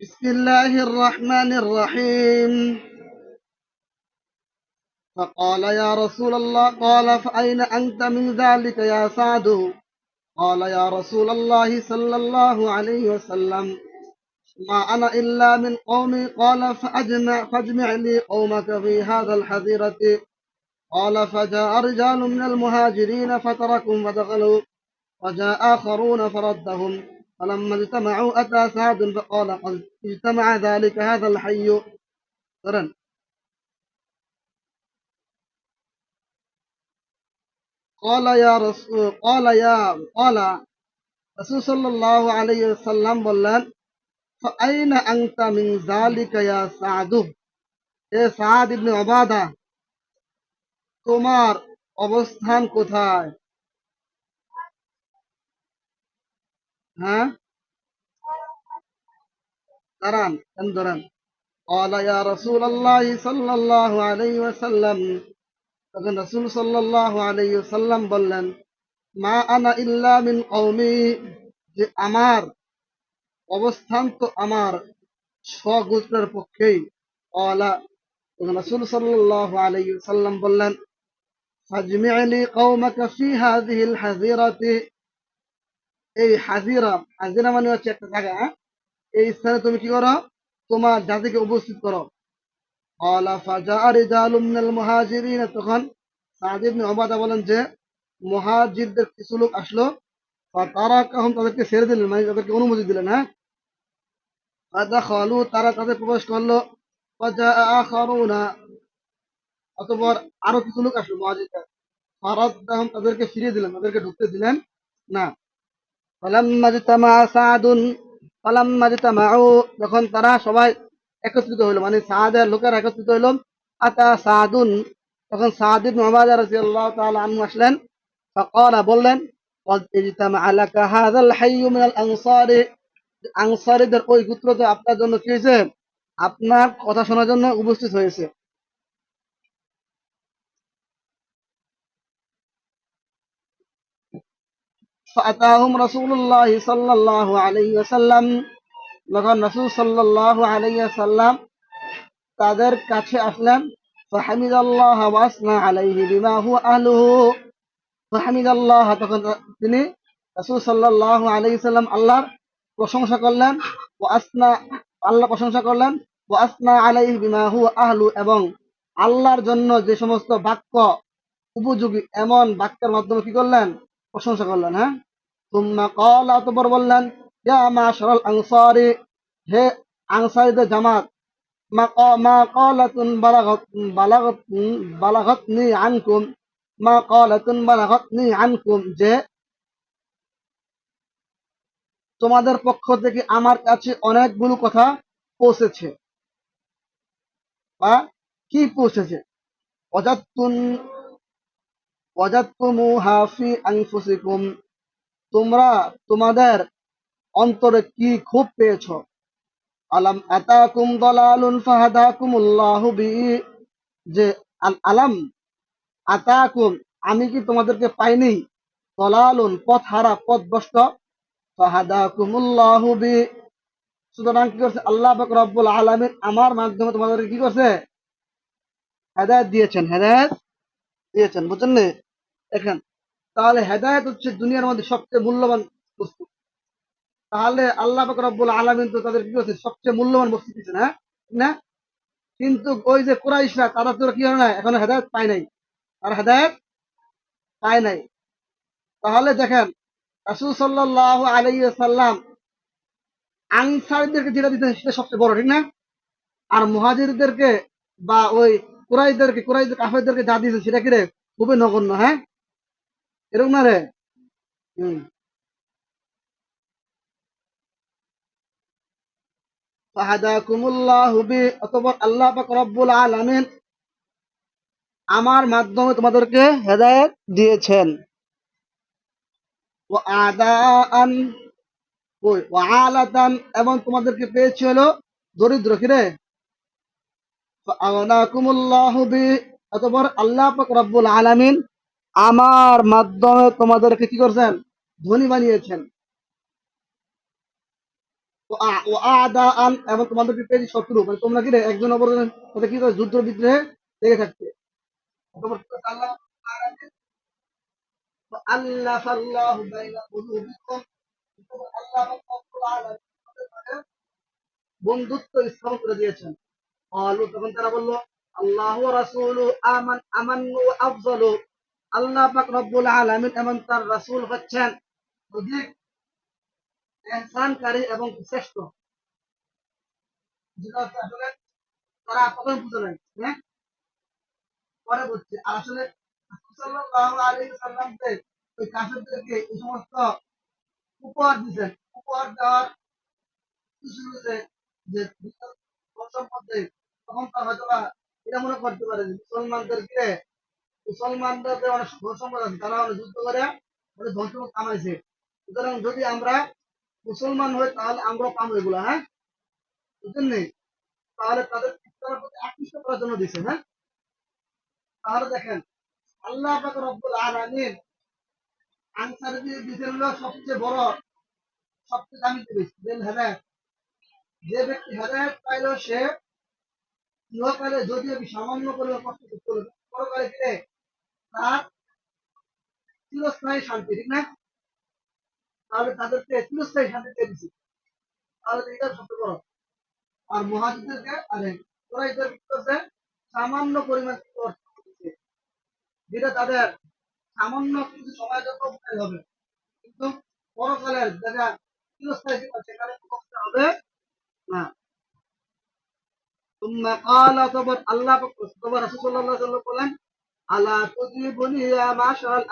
بسم الله الرحمن الرحيم. فقال يا رسول الله قال فأين أنت من ذلك يا سعد؟ قال يا رسول الله صلى الله عليه وسلم ما أنا إلا من قومي. قال فأجمع فاجمع لي قومك في هذا الحظيرة قال فجاء رجال من المهاجرين فتركهم ودخلوا وجاء آخرون فردهم. فلما اجتمعوا أتى سعد فقال قد اجتمع ذلك هذا الحي ترن قال يا رسول قال يا قال رسول صلى الله عليه وسلم বললেন فأين أنت من ذلك يا سعد এ সাদ ইবনে ওবাদা তোমার অবস্থান কোথায় হ্যাঁ দাঁড়ান কেন দাঁড়ান قال يا رسول الله صلى الله عليه وسلم তখন রসুল সাল্লাহ আলাইহি সাল্লাম বললেন মা আনা ইল্লা মিন কওমি যে আমার অবস্থান তো আমার স্বগোত্রের পক্ষেই قال তখন রসুল সাল্লাহ আলাইহি সাল্লাম বললেন ফাজমি'লি কওমাকা ফি হাযিহিল হাযিরাতি এই হাজিরা হাজিরা মানে হচ্ছে একটা জায়গা হ্যাঁ? এই স্থানে তুমি কি করো? তোমার জাতিকে উপস্থিত করো। তখন বলেন যে মহাজিদদের কিছু লোক আসলো তারা কখন তাদেরকে ছেড়ে দিলেন মানে তাদেরকে অনুমতি দিলেন হ্যাঁ? তারা তাদের প্রবেশ করল অতপর আরও কিছু লোক আসলো মহাজিদ তাদেরকে ফিরিয়ে দিলেন, তাদেরকে ঢুকতে দিলেন, না। যখন তারা সবাই একত্রিত হলো মানে সাহাদের লোকেরা একত্রিত হলো আতা সাহাদুন তখন সাহাদিন মোহাম্মদ রাজি আল্লাহ তাল আসলেন বললেন আংসারীদের ওই গুত্র আপনার জন্য কি হয়েছে? আপনার কথা শোনার জন্য উপস্থিত হয়েছে। فأتاهم رسول الله صلى الله عليه وسلم যখন রসুল সাল্লাল্লাহু আলাইহি সাল্লাম তাদের কাছে আসলেন فحمد الله وأثنى عليه بما هو أهله فحمد الله তখন তিনি রাসূল সাল্লাল্লাহু আলাইহি সাল্লাম আল্লাহর প্রশংসা করলেন ও আসনা আল্লাহ প্রশংসা করলেন ও আসনা আলাইহি বিমা হুয়া আহলু এবং আল্লাহর জন্য যে সমস্ত বাক্য উপযোগী এমন বাক্যের মাধ্যমে কি করলেন প্রশংসা করলেন হ্যাঁ? তুম্মা কল অতপর বললেন হে জামাত, মা মা আনকুম মা আনকুম, যে তোমাদের পক্ষ থেকে আমার কাছে অনেকগুলো কথা পৌঁছেছে। বা কি পৌঁছেছে? অজাতুন অজাতুমুহা ফি আনফুসিকুম। তোমরা তোমাদের অন্তরে কি খুব পেয়েছ? আলাম আতাকুম দলালুন ফাহাদাকুমুল্লাহু বি। যে, আল- আলাম আতাকুম, আমি কি তোমাদেরকে পাইনি? দলালুন পথ হারা পথ ভ্রষ্ট ফাহাদাকুমুল্লাহু বি। সুতরাং কি করছে? আল্লাহ পাক রব্বুল আলামিন আমার মাধ্যমে তোমাদের কি করছে? হেদায়েত দিয়েছেন হেদায়েত দিয়েছেন, বুঝছেন নি? দেখেন, তাহলে হেদায়েত হচ্ছে দুনিয়ার মধ্যে সবচেয়ে মূল্যবান বস্তু। তাহলে আল্লাহ রব্বুল আলামিন তো তাদের কি করছে সবচেয়ে মূল্যবান বস্তু দিয়েছেন হ্যাঁ? না? কিন্তু ওই যে কুরাইশরা, তারা তো কি হয় না এখনও হেদায়েত পায় নাই। তারা হেদায়েত পায় নাই। তাহলে দেখেন, রাসূল সাল্লাল্লাহু আলাইহি সাল্লাম আনসারীদেরকে যেটা দিতেন সেটা সবচেয়ে বড়, ঠিক না? আর মুহাজিরদেরকে বা ওই কুরাইশদেরকে, কুরাইশ কাফেরদেরকে যা দিয়েছেন সেটা কি রে? খুবই নগণ্য হ্যাঁ? এরকম না রে? আমার মাধ্যমে তোমাদেরকে হেদায়েত দিয়েছেন। এবং তোমাদেরকে পেয়েছে হলো দরিদ্র কিরে অতঃপর আল্লাহ রব্বুল আলামিন আমার মাধ্যমে তোমাদেরকে কি করছেন? ধনী বানিয়েছেন। এবং তোমাদের বিপরীত শত্রু মানে তোমরা কি একজন অপরজনের সাথে কি যুদ্ধ বিদ্রোহে লেগে থাকছে বন্ধুত্ব স্থাপন করে দিয়েছেন। তখন তারা বলল, আল্লাহ রাসুল আমান, আমান্ন আফজালু। আল্লাহ পাক রব্বুল আলামিন এবং তার রাসূল হচ্ছেন অধিক এহসানকারী এবং শ্রেষ্ঠ। তারা প্রথম বুঝে নাই হ্যাঁ? পরে আসলে ওই এই সমস্ত উপহার উপহার দেওয়ার যে তখন তার হয়তো এটা মনে করতে পারে যে মুসলমানদেরকে অনেক সম্পদ আছে। তারা অনেক যুদ্ধ করে, অনেক কামাইছে। সুতরাং যদি আমরা মুসলমান হই, তাহলে আমরা পাবো হ্যাঁ? তাহলে তাদের প্রতি আকৃষ্ট করার জন্য দিছে হ্যাঁ? তাহলে দেখেন, আল্লাহ রব্বুল আলামিন হলো সবচেয়ে বড়, সবচেয়ে দামি জিনিস, দেন যে ব্যক্তি হেদায়ত পাইলো, সে যদিও কি সামান্য পরিমাণ কষ্ট করতে পরকালে ফিরে তার চিরস্থায়ী শান্তি, ঠিক না? তাহলে তাদেরকে চিরস্থায়ী শান্তি দিয়ে দিচ্ছি তাহলে এটা সত্য আর মহাজিদেরকে, আরে করছে সামান্য পরিমাণ যেটা তাদের সামান্য কিছু সময় জন্য উপকারী হবে। কিন্তু পরকালের যেটা চিরস্থায়ী সেখানে হবে? না। আল্লাহ আল্লাহ রাসুল্লাহ বলেন মাশাল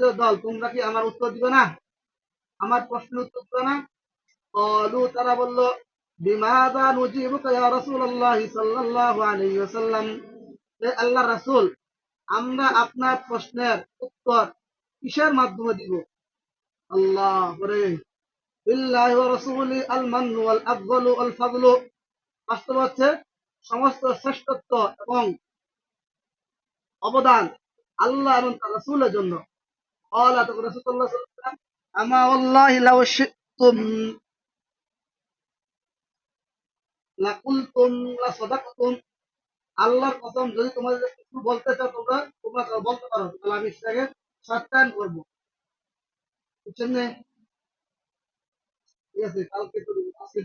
যে দল, তোমরা কি আমার উত্তর দিবে না? আমার প্রশ্ন উত্তর দিবে না? কলু, তারা বলল, বিমাদা নুজিবুকা সাল্লাল্লাহু আলাইহি ওয়াসাল্লাম? হে রাসূল, আমরা আপনার প্রশ্নের উত্তর কিসের মাধ্যমে দিব? আল্লাহ রে বিল্লাহি ওয়া রাসূলি আল ওয়াল ওয়াল বাস্তব হচ্ছে, সমস্ত শ্রেষ্ঠত্ব এবং অবদান আল্লাহ এবং তার রসুলের জন্য। ক্বালা, তখন রাসূলুল্লাহ আমা লাকুলতুম লা সাদাকতুম আল্লাহর কসম, যদি তোমাদের কিছু বলতে চাও তোমরা তোমরা বলতে পারো। তাহলে আমি সেটাকে সত্যায়ন করব। বুঝছেন ঠিক আছে, কালকে আজকে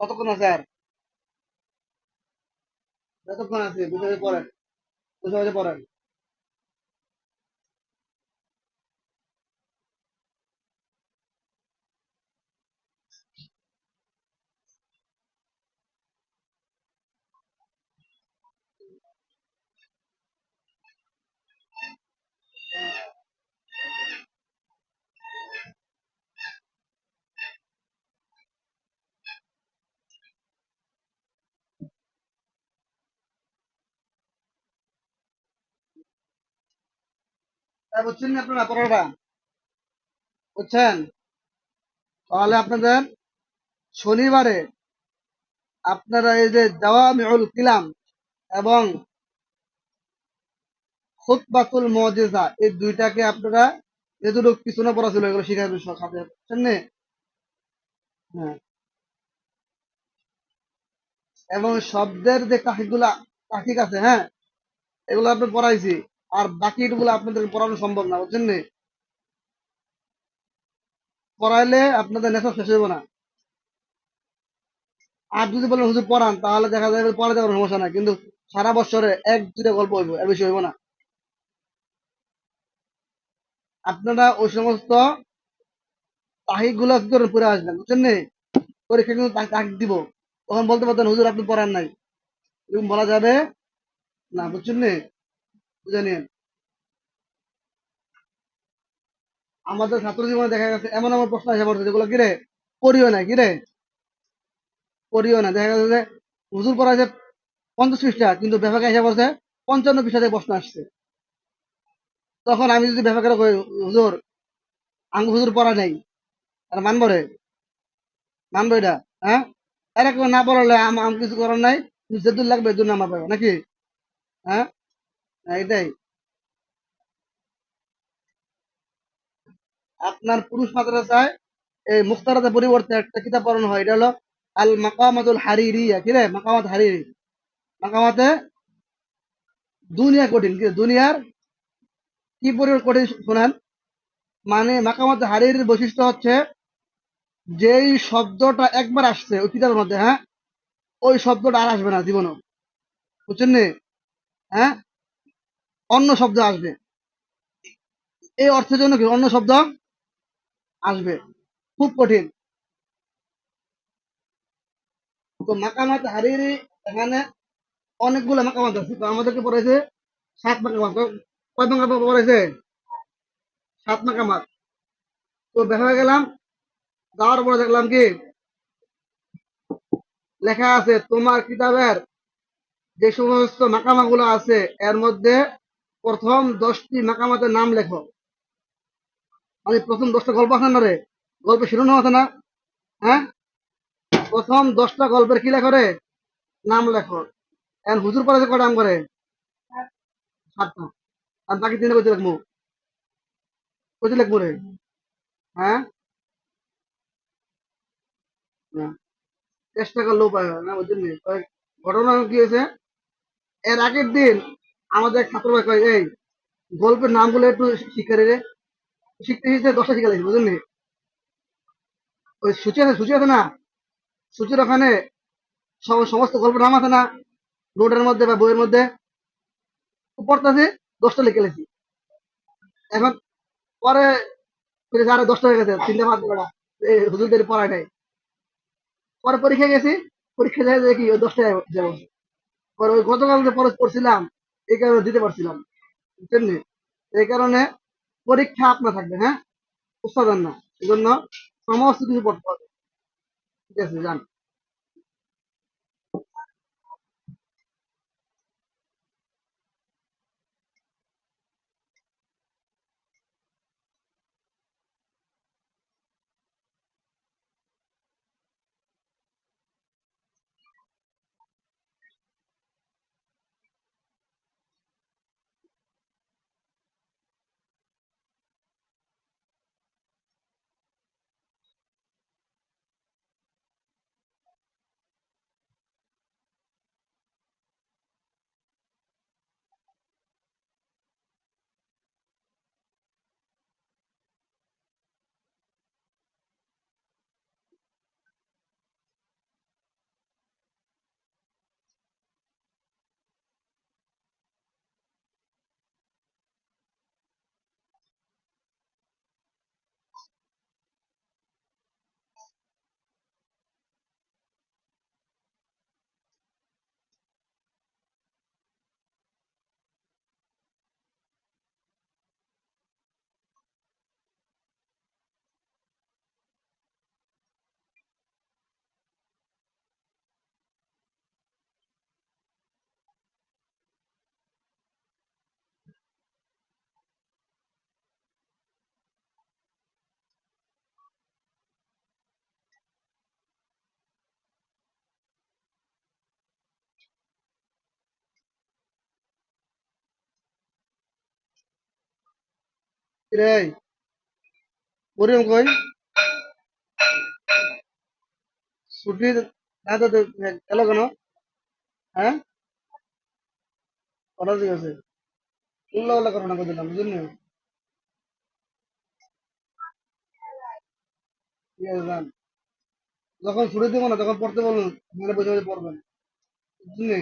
কতক্ষণ আছে আর? কতক্ষণ আছে? বুঝে পড়েন বুঝে পড়েন বুঝছেন তাহলে আপনাদের শনিবারে আপনারা এই যে কিলাম এবং খুতবাতুল মুজিজা, এই দুইটাকে আপনারা পড়া ছিল, এগুলো হ্যাঁ। এবং শব্দের যে কাহিগুলা কাহিক আছে হ্যাঁ? এগুলো আপনি পড়াইছি। আর বাকি বাকিগুলো আপনাদের পড়ানো সম্ভব না, বুঝছেন পড়াইলে আপনাদের নেশা শেষ হইব না। আর যদি বলেন হুজুর পড়ান, তাহলে দেখা যাবে পড়াতে কোনো সমস্যা নাই, কিন্তু সারা বছরে এক দুটা গল্প হইব, এর বেশি হইব না। আপনারা ওই সমস্ত তাহিকগুলো পড়ে আসবেন, বুঝছেন নি? পরীক্ষা কিন্তু তাক দিব। তখন বলতে পারতেন, হুজুর, আপনি পড়ান নাই। এরকম বলা যাবে না, বুঝছেন নি? বুঝে নিন। আমাদের ছাত্র জীবনে দেখা গেছে এমন এমন প্রশ্ন এসে পড়ছে যেগুলো কিরে পড়িও না কিরে? পড়িও না। দেখা গেছে যে হুজুর পড়াছে পঞ্চাশ পৃষ্ঠা কিন্তু ব্যাপারে এসে পড়ছে পঞ্চান্ন পৃষ্ঠাতে প্রশ্ন আসছে। তখন আমি যদি ব্যাপারে কই হুজুর আঙ্গ হুজুর পড়া নাই আর মানব রে? মানবো এটা হ্যাঁ? এরা কেউ না বললে আম কিছু করার নাই যেদুর লাগবে এদুর নামা পাবে নাকি? হ্যাঁ, এটাই। আপনার পুরুষ মাদ্রাসায় এই পরিবর্তে একটা কিতাব পড়ানো হয়, এটা হলো আল মাকামাতুল হারিরিয়া। কি রে? মাকামাত হারিরি। মাকামাতে দুনিয়া কঠিন, কি দুনিয়ার কি পরিমাণ কঠিন শোনেন? মানে মাকামাতে হারিরির বৈশিষ্ট্য হচ্ছে যেই শব্দটা একবার আসছে ওই কিতাবের মধ্যে হ্যাঁ? ওই শব্দটা আর আসবে না জীবনও। বুঝছেন হ্যাঁ? অন্য শব্দ আসবে। এই অর্থের জন্য কি অন্য শব্দ আসবে? খুব কঠিন। তো মাকামাত হারিরি, এখানে অনেকগুলো মাকামাত আছে। তো আমাদেরকে পড়েছে সাত মাকামাত। কয় মাকামাত পড়েছে সাত মাকামাত। তো দেখা গেলাম, যাওয়ার পরে দেখলাম কি? লেখা আছে, তোমার কিতাবের যে সমস্ত মাকামাগুলো আছে, এর মধ্যে প্রথম দশটি মাকামাতের নাম লেখো। মানে প্রথম দশটা গল্প আছে না রে? গল্প শিরোনাম আছে না? হ্যাঁ? প্রথম দশটা গল্পের কি লেখো রে? নাম লেখো। এখন হুজুর পরে কটা নাম করে? সাতটা। আর বাকি তিনটা কইতে লিখব কইতে লিখব রে? হ্যাঁ। চেষ্টা করলেও পাবে না নি? ঘটনা কি হয়েছে? এর আগের দিন আমাদের ছাত্র ভাই কয়, এই, গল্পের নামগুলো একটু শিক্ষা রে। শিখতে শিখতে দশটা শিখে লাগছে বুঝলেন ওই সূচি আছে সূচি আছে না? সূচির ওখানে সম- সমস্ত গল্পের নাম আছে না? নোটের মধ্যে বা বইয়ের মধ্যে? পড়তেছে, দশটা লিখে লেছি। এখন পরে আরও দশটা হয়ে গেছে, তিনটে বেড়া এই হুজুরদের পড়ায় নাই। পরে পরীক্ষা গেছি পরীক্ষা যায় দেখি ওই দশটায় যাব। পরে ওই গতকাল যে পড়ছিলাম এই কারণে দিতে পারছিলাম। বুঝছেন এই কারণে পরীক্ষা আপনার থাকবে হ্যাঁ? উৎসাদন না। এই জন্য সমস্ত কিছু পড়তে হবে। ঠিক আছে, যান। রে মরিয়ম কই? ছুটি না তো হ্যাঁ? ঠিক আছে। যখন ছুটি দিব না, তখন পড়তে বলুন আপনারা বসে বসে পড়বেন। বুঝলেন নি?